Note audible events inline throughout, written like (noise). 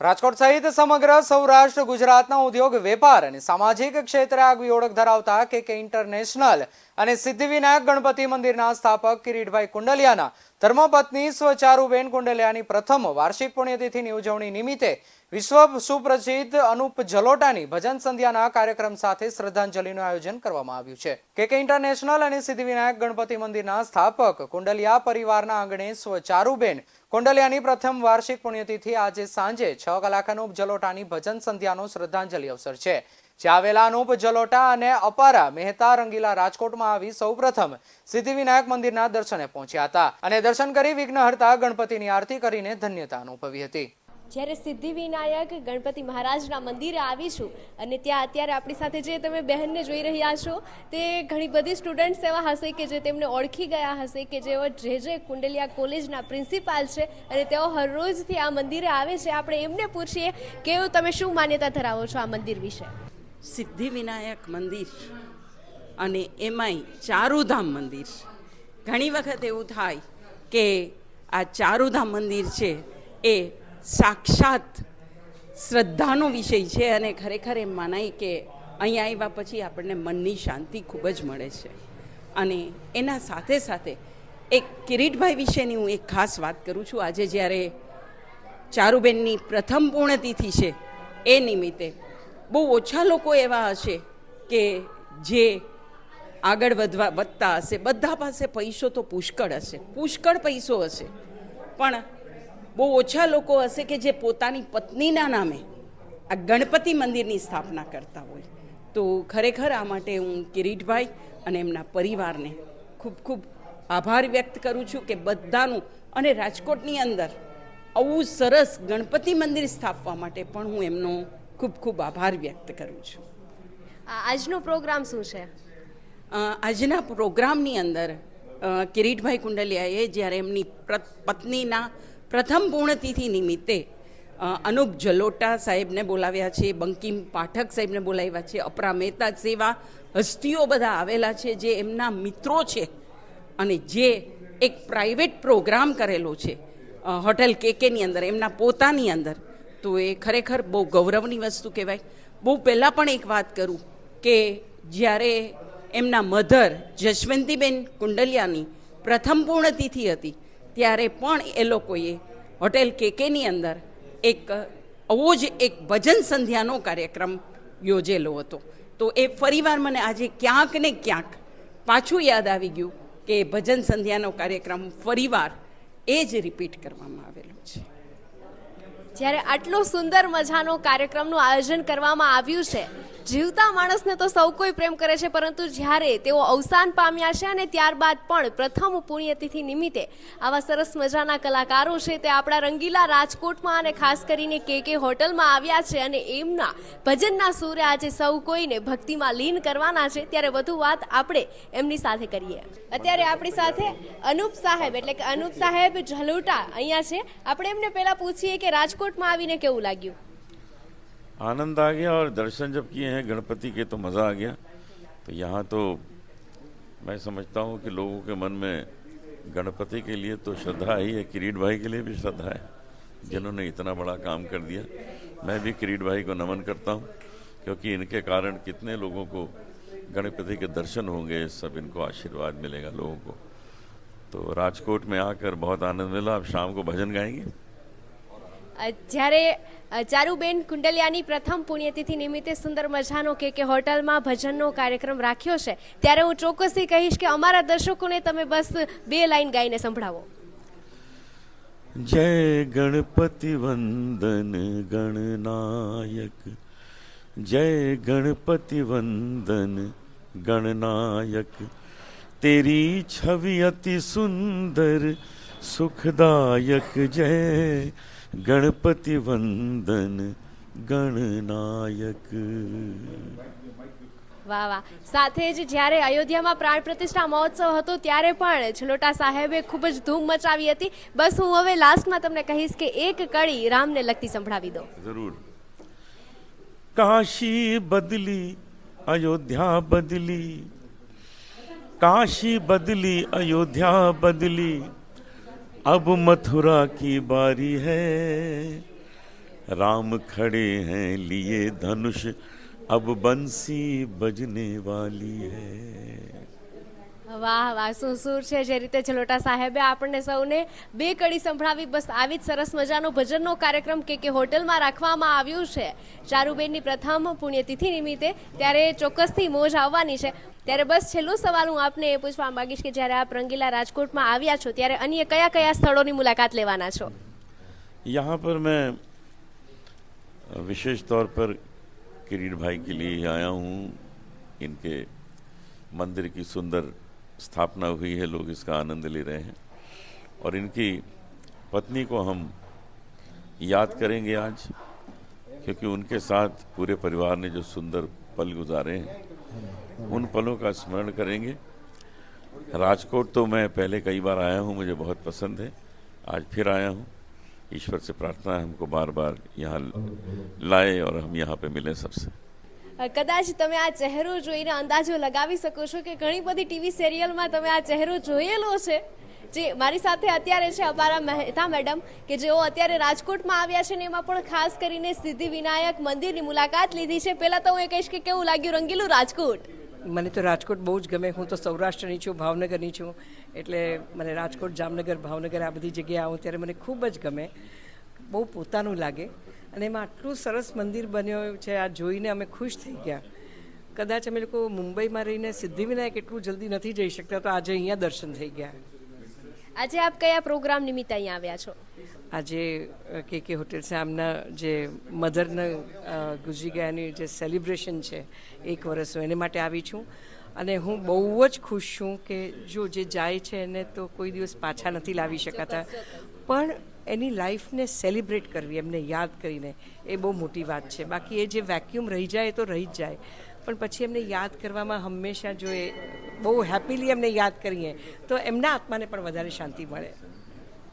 રાજકોટ સહિત સમગ્ર સૌરાષ્ટ્ર, ગુજરાતના ઉદ્યોગ, વેપાર અને સામાજિક ક્ષેત્રે આગવી ઓળખ ધરાવતા કે કે ઇન્ટરનેશનલ અને સિદ્ધિવિનાયક ગણપતિ મંદિરના સ્થાપક કિરીટભાઈ કુંડલિયાના ધર્મપત્ની સ્વચારુબેન કુંડલિયાની પ્રથમ વાર્ષિક પુણ્યતિથિની ઉજવણી નિમિત્તે વિશ્વ સુપ્રસિદ્ધ અનુપ જલોટાની ભજન સંધ્યાના કાર્યક્રમ સાથે શ્રદ્ધાંજલિનું આયોજન કરવામાં આવ્યું છે. કે કે ઇન્ટરનેશનલ અને સિદ્ધિવિનાયક ગણપતિ મંદિરના સ્થાપક કુંડલિયા પરિવારના આંગણે સ્વચારુબેન કુંડલિયાની પ્રથમ વાર્ષિક પુણ્યતિથિ આજે સાંજે છ કલાક અનુપ જલોટાની ભજન સંધ્યાનો શ્રદ્ધાંજલિ અવસર છે. જ્યાં આવેલા અનુપ જલોટા અને અપારા મહેતા રંગીલા રાજકોટમાં આવી સૌપ્રથમ સિદ્ધિવિનાયક મંદિરના દર્શને પહોંચ્યા હતા અને દર્શન કરી વિઘ્નહર્તા ગણપતિની આરતી કરીને ધન્યતા અનુભવી હતી. જ્યારે સિદ્ધિવિનાયક ગણપતિ મહારાજના મંદિરે આવીશું અને ત્યાં અત્યારે આપણી સાથે જે તમે બહેનને જોઈ રહ્યા છો, તે ઘણી બધી સ્ટુડન્ટ્સ એવા હશે કે જે તેમને ઓળખી ગયા હશે કે જેઓ જે જે કુંડલિયા કોલેજના પ્રિન્સિપાલ છે અને તેઓ હરરોજથી આ મંદિરે આવે છે. આપણે એમને પૂછીએ કે તમે શું માન્યતા ધરાવો છો આ મંદિર વિશે? સિદ્ધિવિનાયક મંદિર અને એમાંય ચારુધામ મંદિર. ઘણી વખત એવું થાય કે આ ચારુધામ મંદિર છે એ સાક્ષાત શ્રદ્ધાનો વિષય છે અને ખરેખર એમ માનાય કે અહીંયા આવ્યા પછી આપણને મનની શાંતિ ખૂબ જ મળે છે. અને એના સાથે સાથે એક કિરીટભાઈ વિશેની હું એક ખાસ વાત કરું છું. આજે જ્યારે ચારુબેનની પ્રથમ પૂર્ણતિથિ છે, એ નિમિત્તે બહુ ઓછા લોકો એવા હશે કે જે આગળ વધવા વધતા હશે. બધા પાસે પૈસો તો પુષ્કળ હશે. પુષ્કળ પૈસો હશે. પણ બહુ ઓછા લોકો હશે કે જે પોતાની પત્નીના નામે આ ગણપતિ મંદિરની સ્થાપના કરતા હોય. તો ખરેખર આ માટે હું કિરીટભાઈ અને એમના પરિવારને ખૂબ ખૂબ આભાર વ્યક્ત કરું છું કે બધાનું અને રાજકોટની અંદર આવું સરસ ગણપતિ મંદિર સ્થાપવા માટે પણ હું એમનો ખૂબ ખૂબ આભાર વ્યક્ત કરું છું. આ આજનો પ્રોગ્રામ શું છે? આજના પ્રોગ્રામની અંદર કિરીટભાઈ કુંડલિયાએ જ્યારે એમની પત્નીના પ્રથમ પૂર્ણતિથિ નિમિત્તે અનુપ જલોટા સાહેબને બોલાવ્યા છે, બંકિમ પાઠક સાહેબને બોલાવ્યા છે, અપરા મહેતા સેવા હસ્તીઓ બધા આવેલા છે, જે એમના મિત્રો છે અને જે એક પ્રાઇવેટ પ્રોગ્રામ કરેલો છે હોટેલ કેકેની અંદર, એમના પોતાની અંદર. તો એ ખરેખર બહુ ગૌરવની વસ્તુ કહેવાય. બહુ પહેલાં પણ એક વાત કરું કે જ્યારે એમના મધર જશવંતીબેન કુંડલિયાની પ્રથમ પૂર્ણતિથિ હતી ત્યારે પણ એ લોકોએ હોટેલ કેકેની અંદર એક આવો જ એક ભજન સંધ્યાનો કાર્યક્રમ યોજેલો હતો. તો એ ફરીવાર મને આજે ક્યાંક ને ક્યાંક પાછું યાદ આવી ગયું કે ભજન સંધ્યાનો કાર્યક્રમ ફરીવાર એ જ રિપીટ કરવામાં આવેલો છે. જ્યારે આટલો સુંદર મજાનો કાર્યક્રમનું આયોજન કરવામાં આવ્યું છે જીવતા માણસને તો સૌ કોઈ પ્રેમ કરે છે, પરંતુ જ્યારે તેઓ અવસાન પામ્યા છે અને ત્યારબાદ પણ પ્રથમ પુણ્યતિથિ નિમિત્તે આવા સરસ મજાના કલાકારો છે તે આપણા રંગીલા રાજકોટમાં અને ખાસ કરીને કે કે હોટલમાં આવ્યા છે અને એમના ભજનના સૂરે આજે સૌ કોઈને ભક્તિમાં લીન કરવાના છે. ત્યારે વધુ વાત આપણે એમની સાથે કરીએ. અત્યારે આપણી સાથે અનુપ સાહેબ, એટલે કે અનુપ સાહેબ ઝલુટા અહીંયા છે. આપણે એમને પહેલાં પૂછીએ કે રાજકોટમાં આવીને કેવું લાગ્યું? आनंद आ गया और दर्शन जब किए हैं, गणपति के तो मज़ा आ गया। तो यहाँ तो मैं समझता हूँ कि लोगों के मन में गणपति के लिए तो श्रद्धा ही है, किरीट भाई के लिए भी श्रद्धा है, जिन्होंने इतना बड़ा काम कर दिया। मैं भी किरीट भाई को नमन करता हूँ, क्योंकि इनके कारण कितने लोगों को गणपति के दर्शन होंगे, सब इनको आशीर्वाद मिलेगा लोगों को। तो राजकोट में आकर बहुत आनंद मिला, अब शाम को भजन गाएँगे। જ્યારે ચારુબેન કુંડલિયાની પ્રથમ પુણ્યતિથિ નિમિત્તે સુંદર મજાનો કે કે હોટલમાં ભજનનો કાર્યક્રમ રાખ્યો છે, ત્યારે હું ચોક્કસથી કહીશ કે અમારા દર્શકોને તમે બસ બે લાઈન ગાઈને સંભળાવો. જય ગણપતિ વંદન, ગણનાયક. જય ગણપતિ વંદન, ગણનાયક. તેરી છવિ અતિ સુંદર, સુખદાયક જય. ગણપતિ વંદન ગણનાયક વાહ વાહ. સાથે જ જ્યારે અયોધ્યામાં પ્રાણ પ્રતિષ્ઠા મહોત્સવ હતો ત્યારે પણ છલોટા સાહેબે ખૂબ જ ધૂમ મચાવી હતી. બસ હું હવે લાસ્ટમાં તમને કહીશ કે એક કડી રામને લગતી સંભળાવી દો. જરૂર. કાશી બદલી અયોધ્યા બદલી. કાશી બદલી અયોધ્યા બદલી. अब मथुरा की बारी है। राम खड़े हैं, लिए धनुष। अब बंसी बजने वाली है। વાહ વાહ, શું સુર છે જે રીતે જલોટા સાહેબે આપણને સૌને બે કડી સંભળાવી, બસ આવી જ સરસ મજાનો ભજનનો કાર્યક્રમ કે કે હોટલમાં રાખવામાં આવ્યું છે. ચારુબેનની પ્રથમ પુણ્યતિથિ નિમિત્તે ત્યારે ચોક્કસથી મોજ આવવાની છે. ત્યારે બસ છેલ્લો સવાલ હું આપને એ પૂછવા માગીશ કે જ્યારે આપ રંગીલા રાજકોટમાં આવ્યા છો, ત્યારે અન્ય કયા કયા સ્થળોની મુલાકાત લેવાના છો? યહાં પર મેં વિશેષ તોર પર કિરીટભાઈ કે લીએ આયા હું. ઇનકે મંદિર કી સુંદર स्थापना हुई है, लोग इसका आनंद ले रहे हैं। और इनकी पत्नी को हम याद करेंगे आज, क्योंकि उनके साथ पूरे परिवार ने जो सुंदर पल गुजारे हैं, उन पलों का स्मरण करेंगे। राजकोट तो मैं पहले कई बार आया हूँ, मुझे बहुत पसंद है। आज फिर आया हूँ। ईश्वर से प्रार्थना है हमको बार बार यहाँ लाए और हम यहाँ पे मिलें सबसे। કદાચ તમે આ ચહેરો જોઈને અંદાજો લગાવી શકો છો કે ઘણી બધી ટીવી સિરિયલમાં તમે આ ચહેરો જોયેલો છે. જે મારી સાથે અત્યારે છે અમારા મહેતા મેડમ, કે જેઓ અત્યારે રાજકોટમાં આવ્યા છે ને એમાં પણ ખાસ કરીને સિદ્ધિ વિનાયક મંદિરની મુલાકાત લીધી છે. પહેલા તો હું એ કહીશ કે કેવું લાગ્યું રંગીલું રાજકોટ? મને તો રાજકોટ બહુ જ ગમે. હું તો સૌરાષ્ટ્રની છું, ભાવનગરની છું. એટલે મને રાજકોટ, જામનગર, ભાવનગર આ બધી જગ્યાએ આવું ત્યારે મને ખૂબ જ ગમે. બહુ પોતાનું લાગે. અને એમાં આટલું સરસ મંદિર બન્યું છે આ જોઈને અમે ખુશ થઈ ગયા. કદાચ અમે લોકો મુંબઈમાં રહીને સિદ્ધિવિનાયક એટલું જલ્દી નથી જઈ શકતા તો આજે અહીંયા દર્શન થઈ ગયા. આજે આપ કયા પ્રોગ્રામ નિમિત્તે અહીંયા આવ્યા છો? આજે કે કે હોટેલ છે આમના જે મધરના ગુજરી ગયાની જે સેલિબ્રેશન છે એક વર્ષનું એને માટે આવી છું. અને હું બહુ જ ખુશ છું કે જો જે જાય છે એને તો કોઈ દિવસ પાછા નથી લાવી શકાતા. પણ એની લાઈફને સેલિબ્રેટ કરવી એમને યાદ કરીને. એ બહુ મોટી વાત છે. બાકી એ જે વેક્યુમ રહી જાય તો રહી જ જાય. પણ પછી એમને યાદ કરવામાં હંમેશા જો એ બહુ હેપીલી એમને યાદ કરીએ તો એમના આત્માને પણ વધારે શાંતિ મળે.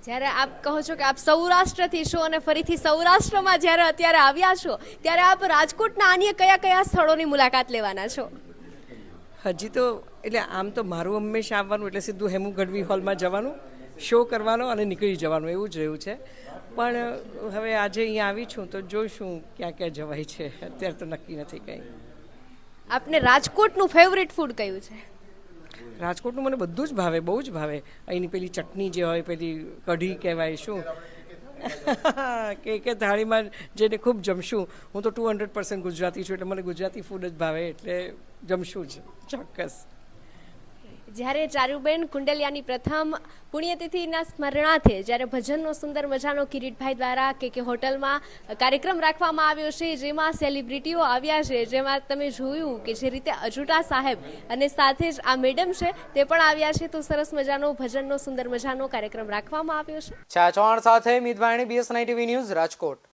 જ્યારે આપ કહો છો કે આપ સૌરાષ્ટ્રથી છો અને ફરીથી સૌરાષ્ટ્રમાં જ્યારે અત્યારે આવ્યા છો ત્યારે આપ રાજકોટના અન્ય કયા કયા સ્થળોની મુલાકાત લેવાના છો? હજી તો એટલે આમ તો મારું હંમેશા આવવાનું એટલે સીધું હેમુ ગઢવી હોલમાં જવાનું. શો કરવાનો અને નીકળી જવાનું એવું જ રહ્યું છે. પણ હવે આજે અહીંયા આવી છું તો જોઈશું ક્યાં ક્યાં જવાય છે. અત્યારે તો નક્કી નથી કંઈ. આપને રાજકોટનું ફેવરેટ ફૂડ કયું છે? રાજકોટનું મને બધું જ ભાવે બહુ જ ભાવે. અહીંની પેલી ચટણી જે હોય પેલી કઢી કહેવાય શું? (laughs) કે કે થાળીમાં જેને ખૂબ જમશું. હું તો ટુ હંડ્રેડ પર્સન્ટ ગુજરાતી છું એટલે મને ગુજરાતી ફૂડ જ ભાવે એટલે જમશું જ ચોક્કસ. જ્યારે ચારુબેન કુંડલિયાની પ્રથમ પુણ્યતિથિના સ્મરણાર્થે જ્યારે ભજનનો સુંદર મજાનો કિરીટભાઈ દ્વારા કે કે હોટલમાં કાર્યક્રમ રાખવામાં આવ્યો છે, જેમાં સેલિબ્રિટીઓ આવ્યા છે, જેમાં તમે જોયું કે જે રીતે અજુટા સાહેબ અને સાથે જ આ મેડમ છે તે પણ આવ્યા છે, તો સરસ મજાનો ભજનનો, સુંદર મજાનો કાર્યક્રમ રાખવામાં આવ્યો છે. છા ચૌહાણ સાથે મિતભાણી બીએસ ટીવી ન્યૂઝ રાજકોટ.